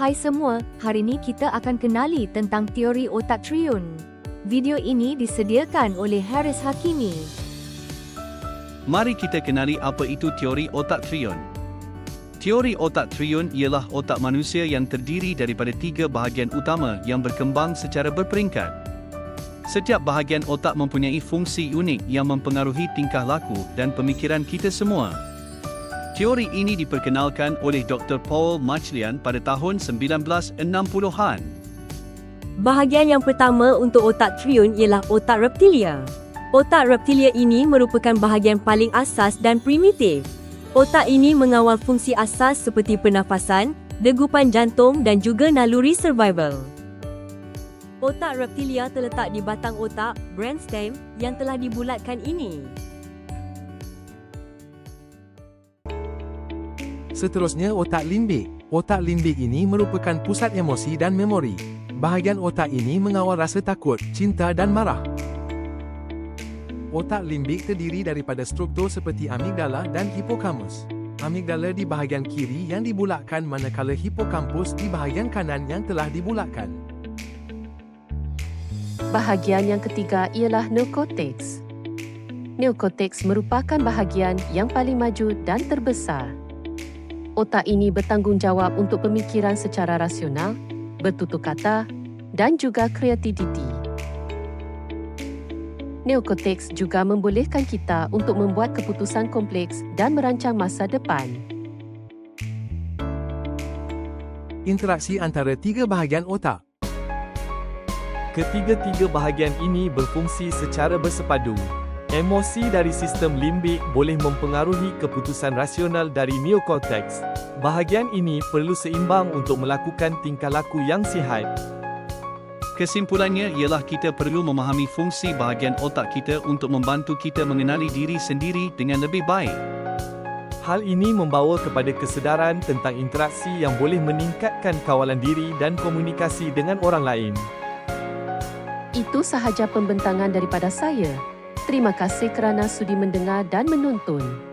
Hai semua, hari ini kita akan kenali tentang teori otak triun. Video ini disediakan oleh Haris Hakimi. Mari kita kenali apa itu teori otak triun. Teori otak triun ialah otak manusia yang terdiri daripada tiga bahagian utama yang berkembang secara berperingkat. Setiap bahagian otak mempunyai fungsi unik yang mempengaruhi tingkah laku dan pemikiran kita semua. Teori ini diperkenalkan oleh Dr. Paul Machlian pada tahun 1960-an. Bahagian yang pertama untuk otak triun ialah otak reptilia. Otak reptilia ini merupakan bahagian paling asas dan primitif. Otak ini mengawal fungsi asas seperti pernafasan, degupan jantung dan juga naluri survival. Otak reptilia terletak di batang otak, brainstem, yang telah dibulatkan ini. Seterusnya otak limbik. Otak limbik ini merupakan pusat emosi dan memori. Bahagian otak ini mengawal rasa takut, cinta dan marah. Otak limbik terdiri daripada struktur seperti amigdala dan hipokamus. Amigdala di bahagian kiri yang dibulatkan manakala hipokampus di bahagian kanan yang telah dibulatkan. Bahagian yang ketiga ialah neokortex. Neokortex merupakan bahagian yang paling maju dan terbesar. Otak ini bertanggungjawab untuk pemikiran secara rasional, bertutur kata dan juga kreativiti. Neokortex juga membolehkan kita untuk membuat keputusan kompleks dan merancang masa depan. Interaksi antara tiga bahagian otak. Ketiga-tiga bahagian ini berfungsi secara bersepadu. Emosi dari sistem limbik boleh mempengaruhi keputusan rasional dari neokortex. Bahagian ini perlu seimbang untuk melakukan tingkah laku yang sihat. Kesimpulannya ialah kita perlu memahami fungsi bahagian otak kita untuk membantu kita mengenali diri sendiri dengan lebih baik. Hal ini membawa kepada kesedaran tentang interaksi yang boleh meningkatkan kawalan diri dan komunikasi dengan orang lain. Itu sahaja pembentangan daripada saya. Terima kasih kerana sudi mendengar dan menonton.